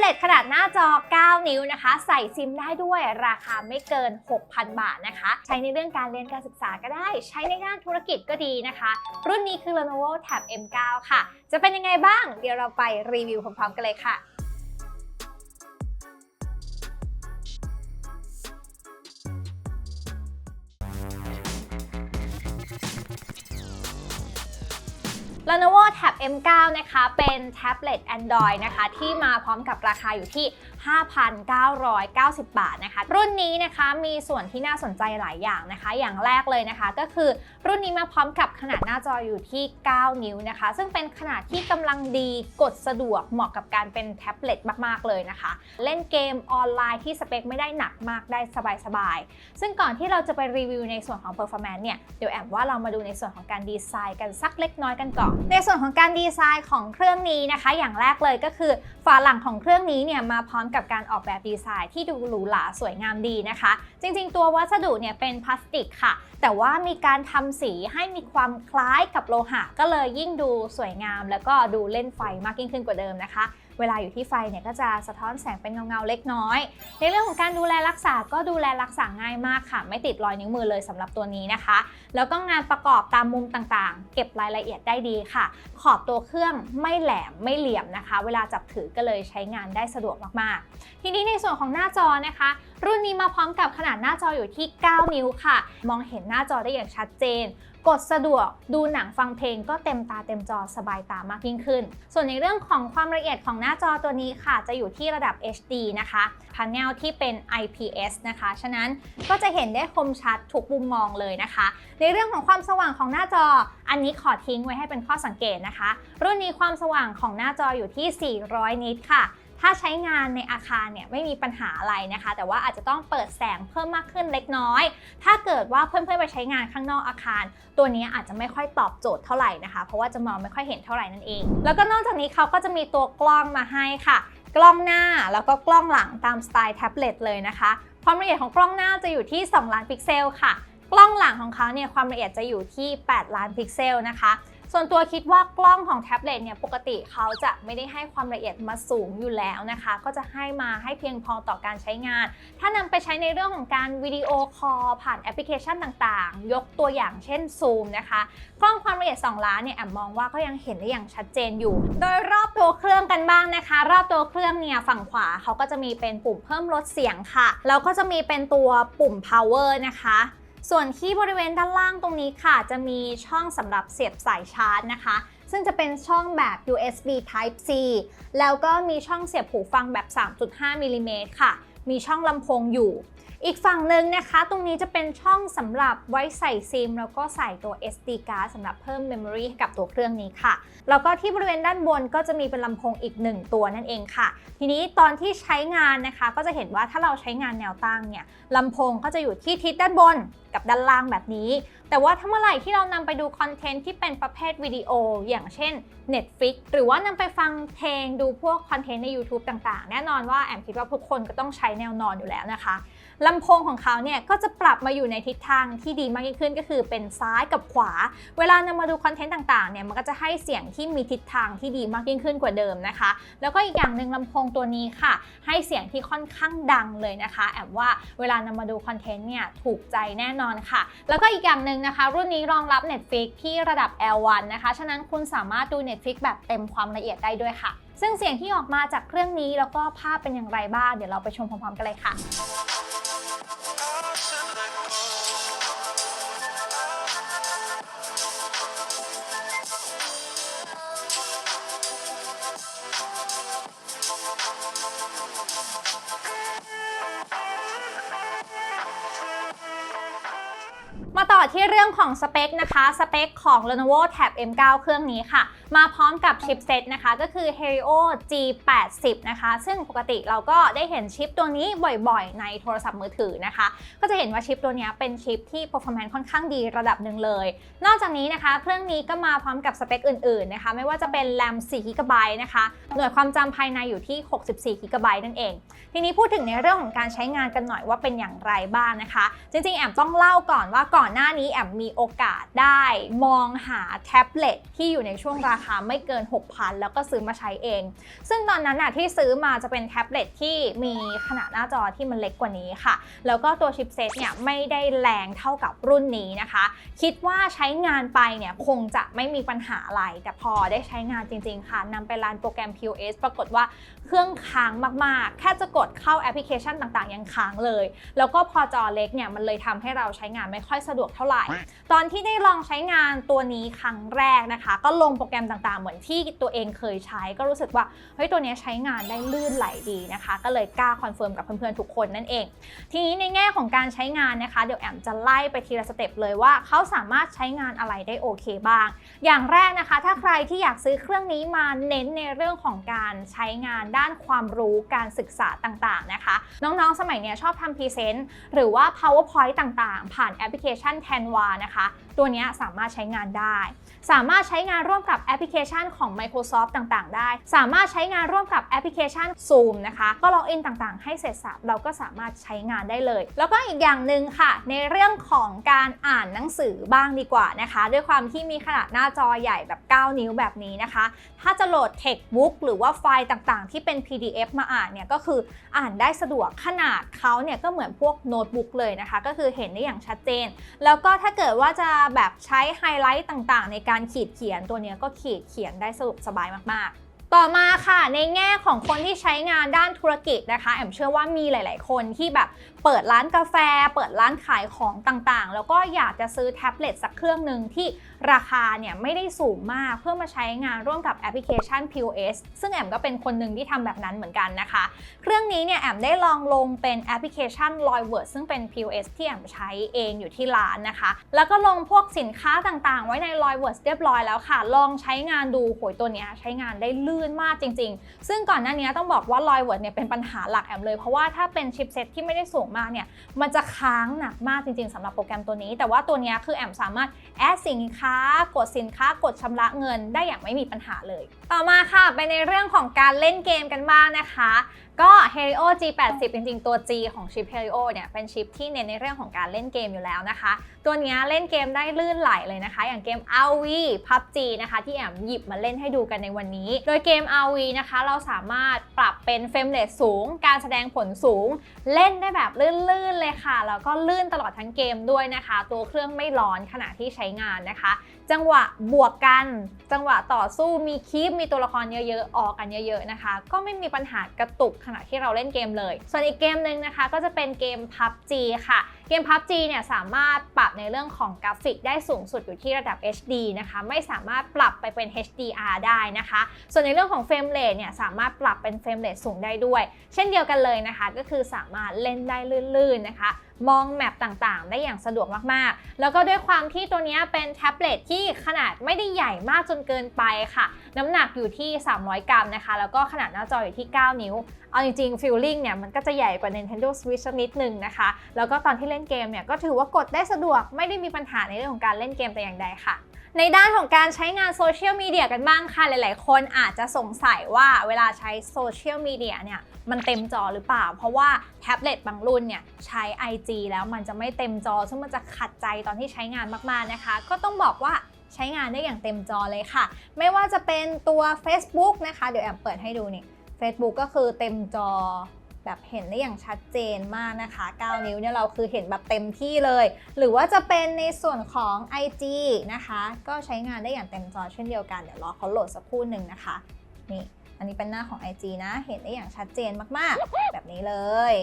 เล็ตขนาดหน้าจอ 9 นิ้วนะคะ ใส่ซิมได้ด้วยราคาไม่เกิน 6,000 บาทนะคะ ใช้ในเรื่องการเรียนการศึกษาก็ได้ ใช้ในด้านธุรกิจก็ดีนะคะ รุ่นนี้คือ Lenovo Tab M9 ค่ะ จะเป็นยังไงบ้าง เดี๋ยวเราไปรีวิวพร้อมๆกันเลยค่ะ Lenovo Tab M9 นะคะ เป็นแท็บเล็ต Android นะคะ ที่มาพร้อมกับราคาอยู่ที่ 5,990 บาทนะคะ รุ่นนี้นะคะมีส่วนที่น่าสนใจหลายอย่างนะคะ อย่างแรกเลยนะคะ ก็คือรุ่นนี้มาพร้อมกับขนาดหน้าจออยู่ที่ 9 นิ้วนะคะ ซึ่งเป็นขนาดที่กำลังดีกดสะดวกเหมาะกับการเป็นแท็บเล็ตมากๆเลยนะคะ เล่นเกมออนไลน์ที่สเปคไม่ได้หนักมากได้สบายๆซึ่งก่อนที่เราจะไปรีวิวในส่วนของ performance เนี่ยเดี๋ยวแอมว่าเรามาดูในส่วนของการดีไซน์กันสักเล็กน้อยกันก่อน ในส่วนของการดีไซน์ของเครื่องนี้นะคะ อย่างแรกเลยก็คือฝาหลังของเครื่องนี้เนี่ยมาพร้อมกับการออกแบบดีไซน์ที่ดูหรูหราสวยงามดีนะคะ จริงๆ ตัววัสดุเนี่ยเป็นพลาสติกค่ะ แต่ว่ามีการทำสีให้มีความคล้ายกับโลหะ ก็เลยยิ่งดูสวยงาม แล้วก็ดูเล่นไฟมากยิ่งขึ้นกว่าเดิมนะคะ เวลาอยู่ที่ไฟเนี่ยก็จะสะท้อนแสงเป็นเงาๆเล็กน้อย ในเรื่องของการดูแลรักษาก็ดูแลรักษาง่ายมากค่ะ ไม่ติดรอยนิ้วมือเลยสำหรับตัวนี้นะคะ แล้วก็งานประกอบตามมุมต่างๆ เก็บรายละเอียดได้ดีค่ะ ขอบตัวเครื่องไม่แหลมไม่เหลี่ยมนะคะ เวลาจับถือก็เลยใช้งานได้สะดวกมากๆ ทีนี้ในส่วนของหน้าจอนะคะ รุ่นนี้มาพร้อมกับขนาดหน้าจออยู่ที่ 9 นิ้วค่ะ มองเห็นหน้าจอได้อย่างชัดเจน กดสะดวกดูหนังฟังเพลงก็เต็มตาเต็มจอสบายตามากยิ่งขึ้น ส่วนในเรื่องของความละเอียดของหน้าจอตัวนี้ค่ะ จะอยู่ที่ระดับ HD นะคะพาเนลที่เป็น IPS นะคะ ฉะนั้นก็จะเห็นได้คมชัดทุกมุมมองเลยนะคะ ในเรื่องของความสว่างของหน้าจอ อันนี้ขอทิ้งไว้ให้เป็นข้อสังเกตนะคะ รุ่นนี้ความสว่างของหน้าจออยู่ที่ 400 นิตค่ะ ถ้าใช้งานในอาคารเนี่ยไม่มีปัญหาอะไรนะคะ แต่ว่าอาจจะต้องเปิดแสงเพิ่มมากขึ้นเล็กน้อย ถ้าเกิดว่าเพื่อนๆไปใช้งานข้างนอกอาคาร ตัวนี้อาจจะไม่ค่อยตอบโจทย์เท่าไหร่นะคะ เพราะว่าจะมองไม่ค่อยเห็นเท่าไหร่นั่นเอง แล้วก็นอกจากนี้เขาก็จะมีตัวกล้องมาให้ค่ะ กล้องหน้าแล้วก็กล้องหลังตามสไตล์แท็บเล็ตเลยนะคะความละเอียดของกล้องหน้าจะอยู่ที่ 2 ล้านพิกเซลค่ะ กล้องหลังของเขาเนี่ยความละเอียดจะอยู่ที่ 8 ล้านพิกเซลนะคะ ส่วนตัวคิดว่ากล้องของแท็บเล็ตเนี่ยปกติเขาจะไม่ได้ให้ความละเอียดมาสูงอยู่แล้วนะคะ ก็จะให้มาให้เพียงพอต่อการใช้งาน ถ้านำไปใช้ในเรื่องของการวิดีโอคอลผ่านแอปพลิเคชันต่างๆ ยกตัวอย่างเช่นซูมนะคะกล้องความละเอียด 2 ล้านเนี่ยแอมมองว่าก็ยังเห็นได้อย่างชัดเจนอยู่ โดยรอบตัวเครื่องกันบ้างนะคะ รอบตัวเครื่องเนี่ยฝั่งขวาเขาก็จะมีเป็นปุ่มเพิ่มลดเสียงค่ะแล้วก็จะมีเป็นตัวปุ่ม power นะคะ ส่วนที่บริเวณด้านล่างตรงนี้ค่ะ จะมีช่องสำหรับเสียบสายชาร์จนะคะ ซึ่งจะเป็นช่องแบบ USB Type C แล้วก็มีช่องเสียบหูฟังแบบ 3.5มิลลิเมตรค่ะ มีช่องลำโพงอยู่ อีกฝั่งหนึ่งนะคะ ตรงนี้จะเป็นช่องสำหรับไว้ใส่ซิมแล้วก็ใส่ตัว SD card สำหรับเพิ่ม Memory ให้กับตัวเครื่องนี้ค่ะ แล้วก็ที่บริเวณด้านบนก็จะมีเป็นลำโพงอีก 1 ตัวนั่นเองค่ะ ทีนี้ตอนที่ใช้งานนะคะ ก็จะเห็นว่าถ้าเราใช้งานแนวตั้งเนี่ยลำโพงก็จะอยู่ที่ทิศด้านบนกับด้านล่างแบบนี้ แต่ว่าถ้าเมื่อไหร่ที่เรานำไปดูคอนเทนต์ที่เป็นประเภทวิดีโอ อย่างเช่น Netflix หรือว่านำไปฟังเพลงดูพวกคอนเทนต์ใน YouTube ต่างๆ แน่นอนว่าแอมคิดว่าทุกคนก็ต้องใช้แนวนอนอยู่แล้วนะคะ ลำโพงของเขาเนี่ยก็จะปรับมาอยู่ในทิศทางที่ดีมากยิ่งขึ้นก็คือเป็นซ้ายกับขวา เวลานำมาดูคอนเทนต์ต่างๆเนี่ยมันก็จะให้เสียงที่มีทิศทางที่ดีมากยิ่งขึ้นกว่าเดิมนะคะ แล้วก็อีกอย่างหนึ่งลำโพงตัวนี้ค่ะ ให้เสียงที่ค่อนข้างดังเลยนะคะแอบว่าเวลานำมาดูคอนเทนต์เนี่ยถูกใจแน่นอนค่ะ แล้วก็อีกอย่างหนึ่งนะคะ รุ่นนี้รองรับ Netflix ที่ระดับ L1 นะคะฉะนั้นคุณสามารถดู Netflix แบบเต็มความละเอียดได้ด้วยค่ะ ซึ่งเสียงที่ออกมาจากเครื่องนี้แล้วก็ภาพเป็นอย่างไรบ้างเดี๋ยวเราไปชมพร้อมๆกันเลยค่ะ ที่เรื่องของสเปคนะคะ สเปคของ Lenovo Tab M9 เครื่องนี้ค่ะ มาพร้อมกับชิปเซตนะคะก็คือ Helio G80 นะคะซึ่งปกติเราก็ได้เห็นชิปตัวนี้บ่อยๆ ในโทรศัพท์มือถือนะคะ ก็จะเห็นว่าชิปตัวนี้เป็นชิปที่ performance ค่อนข้างดีระดับหนึ่งเลย นอกจากนี้นะคะเครื่องนี้ก็มาพร้อมกับสเปคอื่นๆนะคะไม่ว่าจะเป็น RAM 4 GB นะคะ หน่วยความจำภายในอยู่ที่ 64 GB นั่นเอง ทีนี้พูดถึงในเรื่องของการใช้งานกันหน่อยว่าเป็นอย่างไรบ้างนะคะ จริงๆ แอมต้องเล่าก่อนว่าก่อนหน้านี้แอมมีโอกาสได้ มองหาแท็บเล็ตที่อยู่ในช่วงราคาไม่เกิน 6,000 แล้วก็ซื้อมาใช้เอง ซึ่งตอนนั้นน่ะที่ซื้อมาจะเป็นแท็บเล็ตที่มีขนาดหน้าจอที่มันเล็กกว่านี้ค่ะ แล้วก็ตัวชิปเซตเนี่ยไม่ได้แรงเท่ากับรุ่นนี้นะคะ คิดว่าใช้งานไปเนี่ยคงจะไม่มีปัญหาอะไร แต่พอได้ใช้งานจริงๆ ค่ะนำไปรันโปรแกรม POS ปรากฏว่าเครื่องค้างมากๆ แค่จะกดเข้าแอปพลิเคชันต่างๆ ยังค้างเลย แล้วก็พอจอเล็กเนี่ยมันเลยทำให้เราใช้งานไม่ค่อยสะดวกเท่าไหร่ ตอนที่ได้ลองใช้งานตัวนี้ครั้งแรกนะคะ ก็ลงโปรแกรมต่างๆ เหมือนที่ตัวเองเคยใช้ก็รู้สึกว่าเฮ้ยตัวนี้ใช้งานได้ลื่นไหลดีนะคะ ก็เลยกล้าคอนเฟิร์มกับเพื่อนๆทุกคนนั่นเอง ทีนี้ในแง่ของการใช้งานนะคะเดี๋ยวแอมจะไล่ไปทีละสเต็ปเลยว่าเขาสามารถใช้งานอะไรได้โอเคบ้าง อย่างแรกนะคะ ถ้าใครที่อยากซื้อเครื่องนี้มาเน้นในเรื่องของการใช้งานด้านความรู้การศึกษาต่างๆนะคะ น้องๆสมัยนี้ชอบทำพรีเซนต์หรือว่า powerpoint ต่างๆ ผ่านแอปพลิเคชัน Canva นะคะ ตัวนี้สามารถใช้งานได้ สามารถใช้งานร่วมกับแอปพลิเคชันของ Microsoft ต่างๆ ได้ สามารถใช้งานร่วมกับแอปพลิเคชัน Zoom นะคะ ก็ล็อกอินต่างๆ ให้เสร็จสับเราก็สามารถใช้งานได้เลย แล้วก็อีกอย่างหนึ่งค่ะ ในเรื่องของการอ่านหนังสือบ้างดีกว่านะคะ ด้วยความที่มีขนาดหน้าจอใหญ่แบบ 9 นิ้วแบบนี้นะคะ ถ้าจะโหลด Textbook หรือว่าไฟล์ต่างๆ ที่เป็น PDF มาอ่านเนี่ยก็คืออ่านได้สะดวกขนาดเขาเนี่ยก็เหมือนพวกโน้ตบุ๊กเลยนะคะ ก็คือเห็นได้อย่างชัดเจน แล้วก็ถ้าเกิดว่าจะแบบใช้ไฮไลท์ต่างๆ ในการการขีดเขียนตัวนี้ก็ขีดเขียนได้สะดวกสบายมากๆต่อมาค่ะในแง่ของคนที่ใช้งานด้านธุรกิจนะคะแอมเชื่อว่ามีหลาย ๆ คนที่แบบ เปิดร้านกาแฟ เปิดร้านขายของต่างๆ แล้วก็อยากจะซื้อแท็บเล็ตสักเครื่องหนึ่งที่ราคาเนี่ยไม่ได้สูงมากเพื่อมาใช้งานร่วมกับแอปพลิเคชัน POS ซึ่งแอมก็เป็นคนหนึ่งที่ทำแบบนั้นเหมือนกันนะคะ เครื่องนี้เนี่ยแอมได้ลองลงเป็นแอปพลิเคชัน l o y w o r d ซึ่งเป็น POS ที่แอมใช้เองอยู่ที่ร้านนะคะ แล้วก็ลงพวกสินค้าต่างๆ ไว้ใน l o y w o r d เรียบร้อยแล้วค่ะ ลองใช้งานดูโหยตัวนี้ใช้งานได้ลื่นมากจริง ๆ ซึ่งก่อนหน้านี้ต้องบอกว่า l o y w o r d เนี่ยเป็นปัญหาหลักแอมเลยเพราะว่าถ้าเป็นชิปเซ็ตที่ไม่ได้สูงมากเนี่ยมันจะค้างหนักมากจริง ๆสำหรับโปรแกรมตัวนี้ แต่ว่าตัวนี้คือแอมสามารถแอดสินค้ากดสินค้ากดชำระเงินได้อย่างไม่มีปัญหาเลย ต่อมาค่ะไปในเรื่องของการเล่นเกมกันบ้างนะคะ ก็ Helio G80 จริงๆ ตัว G ของชิป Helio เนี่ยเป็นชิปที่เน้นในเรื่องของการเล่นเกมอยู่แล้วนะคะ ตัวนี้เล่นเกมได้ลื่นไหลเลยนะคะ อย่างเกม RV PUBG นะคะ ที่แอมหยิบมาเล่นให้ดูกันในวันนี้ โดยเกม RV นะคะ เราสามารถปรับเป็นเฟรมเรทสูง การแสดงผลสูง เล่นได้แบบลื่นๆเลยค่ะ แล้วก็ลื่นตลอดทั้งเกมด้วยนะคะ ตัวเครื่องไม่ร้อนขณะที่ใช้งานนะคะ จังหวะบวกกัน จังหวะต่อสู้มีคีปมีตัวละครเยอะๆ ออกกันเยอะๆนะคะ ก็ไม่มีปัญหากระตุกขณะที่เราเล่นเกมเลย ส่วนอีกเกมหนึ่งนะคะ ก็จะเป็นเกม PUBG ค่ะ เกม PUBG เนี่ยสามารถปรับในเรื่องของกราฟิกได้สูงสุดอยู่ที่ระดับ HD นะคะ ไม่สามารถปรับไปเป็น HDR ได้นะคะ ส่วนในเรื่องของเฟรมเรทเนี่ยสามารถปรับเป็นเฟรมเรทสูงได้ด้วย เช่นเดียวกันเลยนะคะ ก็คือสามารถเล่นได้ลื่นๆนะคะ มองแมปต่างๆ ได้อย่างสะดวกมากๆ แล้วก็ด้วยความที่ตัวนี้เป็นแท็บเล็ตที่ขนาดไม่ได้ใหญ่มากจนเกินไปค่ะ น้ำหนักอยู่ที่ 300 กรัมนะคะ แล้วก็ขนาดหน้าจออยู่ที่ 9 นิ้ว เอาจริงๆฟีลลิ่งเนี่ยมันก็จะใหญ่กว่า Nintendo Switch นิดนึงนะคะ แล้วก็ตอนที่เล่นเกมเนี่ยก็ถือว่ากดได้สะดวกไม่ได้มีปัญหาในเรื่องของการเล่นเกมแต่อย่างใดค่ะในด้านของการใช้งานโซเชียลมีเดียกันบ้างค่ะ หลาย ๆ คนอาจจะสงสัยว่าเวลาใช้โซเชียลมีเดียเนี่ยมันเต็มจอหรือเปล่า เพราะว่าแท็บเล็ตบางรุ่นเนี่ยใช้ IG แล้วมันจะไม่เต็มจอ ซึ่งมันจะขัดใจตอนที่ใช้งานมาก ๆ นะคะ ก็ต้องบอกว่าใช้งานได้อย่างเต็มจอเลยค่ะ ไม่ว่าจะเป็นตัว Facebook นะคะ เดี๋ยวแอมเปิดให้ดูนี่ Facebook ก็คือเต็มจอแบบเห็นได้อย่างชัดเจนมากนะคะ 9 นิ้วเนี่ยเราคือเห็นแบบเต็มที่เลย หรือว่าจะเป็นในส่วนของ IG นะคะ ก็ใช้งานได้อย่างเต็มจอเช่นเดียวกัน เดี๋ยวรอเขาโหลดสักครู่หนึ่งนะคะ นี่ อันนี้เป็นหน้าของ IG นะ เห็นได้อย่างชัดเจนมากๆ แบบนี้เลย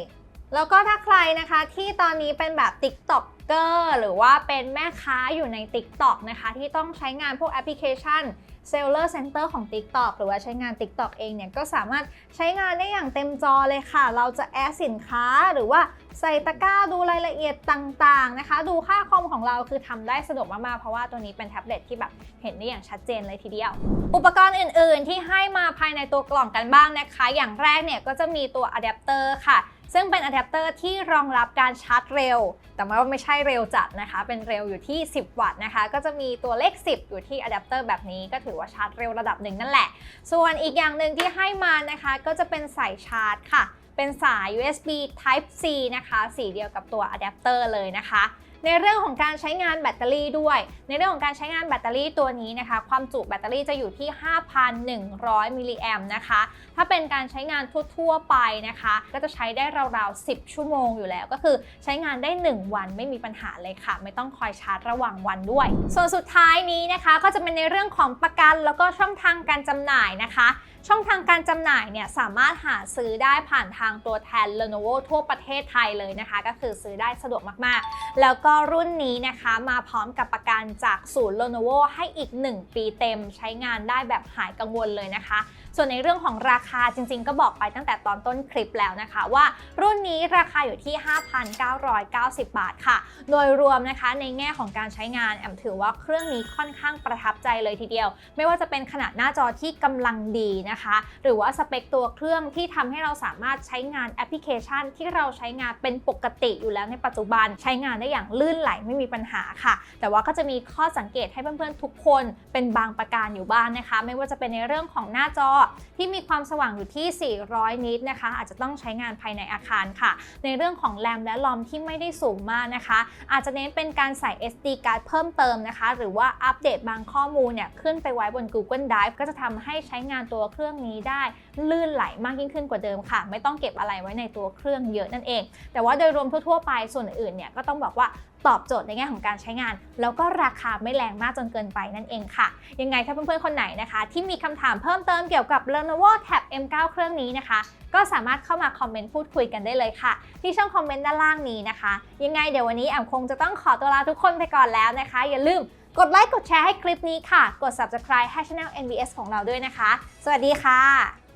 แล้วก็ถ้าใครนะคะที่ตอนนี้เป็นแบบ TikToker หรือว่าเป็นแม่ค้าอยู่ใน TikTok นะคะ ที่ต้องใช้งานพวกแอปพลิเคชัน Seller Center ของ TikTok หรือว่าใช้งาน TikTok เองเนี่ย ก็สามารถใช้งานได้อย่างเต็มจอเลยค่ะ เราจะแอดสินค้าหรือว่าใส่ตะกร้าดูรายละเอียดต่างๆนะคะ ดูค่าคอมของเราคือทำได้สะดวกมากๆ เพราะว่าตัวนี้เป็นแท็บเล็ตที่แบบเห็นได้อย่างชัดเจนเลยทีเดียว อุปกรณ์อื่นๆ ที่ให้มาภายในตัวกล่องกันบ้างนะคะ อย่างแรกเนี่ยก็จะมีตัวอะแดปเตอร์ค่ะ ซึ่งเป็นอะแดปเตอร์ที่รองรับการชาร์จเร็ว แต่ว่าไม่ใช่เร็วจัดนะคะ เป็นเร็วอยู่ที่ 10 วัตต์นะคะ ก็จะมีตัวเลข 10 อยู่ที่อะแดปเตอร์แบบนี้ก็ถือว่าชาร์จเร็วระดับหนึ่งนั่นแหละ ส่วนอีกอย่างหนึ่งที่ให้มานะคะ ก็จะเป็นสายชาร์จค่ะ เป็นสาย USB Type C นะคะ สีเดียวกับตัวอะแดปเตอร์เลยนะคะ ในเรื่องของการใช้งานแบตเตอรี่ด้วย ในเรื่องของการใช้งานแบตเตอรี่ตัวนี้นะคะ ความจุแบตเตอรี่จะอยู่ที่ 5,100 มิลลิแอมนะคะ ถ้าเป็นการใช้งานทั่วๆไปนะคะ ก็จะใช้ได้ราวๆ 10 ชั่วโมงอยู่แล้ว ก็คือใช้งานได้ 1 วันไม่มีปัญหาเลยค่ะ ไม่ต้องคอยชาร์จระหว่างวันด้วย ส่วนสุดท้ายนี้นะคะ ก็จะเป็นในเรื่องของประกันแล้วก็ช่องทางการจำหน่ายนะคะช่องทางการจำหน่ายเนี่ยสามารถหาซื้อได้ผ่านทางตัวแทน Lenovo ทั่วประเทศไทยเลยนะคะ ก็คือซื้อได้สะดวกมากๆ แล้วก็รุ่นนี้นะคะมาพร้อมกับประกันจากศูนย์ Lenovo ให้อีก 1 ปีเต็มใช้งานได้แบบหายกังวลเลยนะคะ ส่วนในเรื่องของราคาจริงๆ ก็บอกไปตั้งแต่ตอนต้นคลิปแล้วนะคะ ว่ารุ่นนี้ราคาอยู่ที่ 5,990 บาทค่ะ โดยรวมนะคะในแง่ของการใช้งานแอมถือว่าเครื่องนี้ค่อนข้างประทับใจเลยทีเดียว ไม่ว่าจะเป็นขนาดหน้าจอที่กำลังดีนะคะ หรือว่าสเปคตัวเครื่องที่ทำให้เราสามารถใช้งานแอปพลิเคชัน ที่เราใช้งานเป็นปกติอยู่แล้วในปัจจุบันใช้งานได้อย่างลื่นไหลไม่มีปัญหาค่ะ แต่ว่าก็จะมีข้อสังเกตให้เพื่อนๆทุกคนเป็นบางประการอยู่บ้างนะคะ ไม่ว่าจะเป็นในเรื่องของหน้าจอที่มีความสว่างอยู่ที่ 400 นิตนะคะ อาจจะต้องใช้งานภายในอาคารค่ะ ในเรื่องของแรมและลอมที่ไม่ได้สูงมากนะคะ อาจจะเน้นเป็นการใส่ SD card เพิ่มเติมนะคะ หรือว่าอัปเดตบางข้อมูลเนี่ยขึ้นไปไว้บน Google Drive ก็จะทำให้ใช้งานตัวเครื่องนี้ได้ลื่นไหลมากยิ่งขึ้นกว่าเดิมค่ะ ไม่ต้องเก็บอะไรไว้ในตัวเครื่องเยอะนั่นเอง แต่ว่าโดยรวมทั่วๆไปส่วนอื่นเนี่ยก็ต้องบอกว่า ตอบโจทย์ในแง่ของการใช้งาน แล้วก็ราคาไม่แรงมากจนเกินไปนั่นเองค่ะ ยังไงถ้าเพื่อนๆคนไหนนะคะ ที่มีคำถามเพิ่มเติมเกี่ยวกับ Lenovo Tab M9 เครื่องนี้นะคะ ก็สามารถเข้ามาคอมเมนต์พูดคุยกันได้เลยค่ะ ที่ช่องคอมเมนต์ด้านล่างนี้นะคะ ยังไงเดี๋ยววันนี้แอมคงจะต้องขอตัวลาทุกคนไปก่อนแล้วนะคะ อย่าลืมกดไลค์กดแชร์ให้คลิปนี้ค่ะ กด subscribe ให้ Channel NVS ของเราด้วยนะคะ สวัสดีค่ะ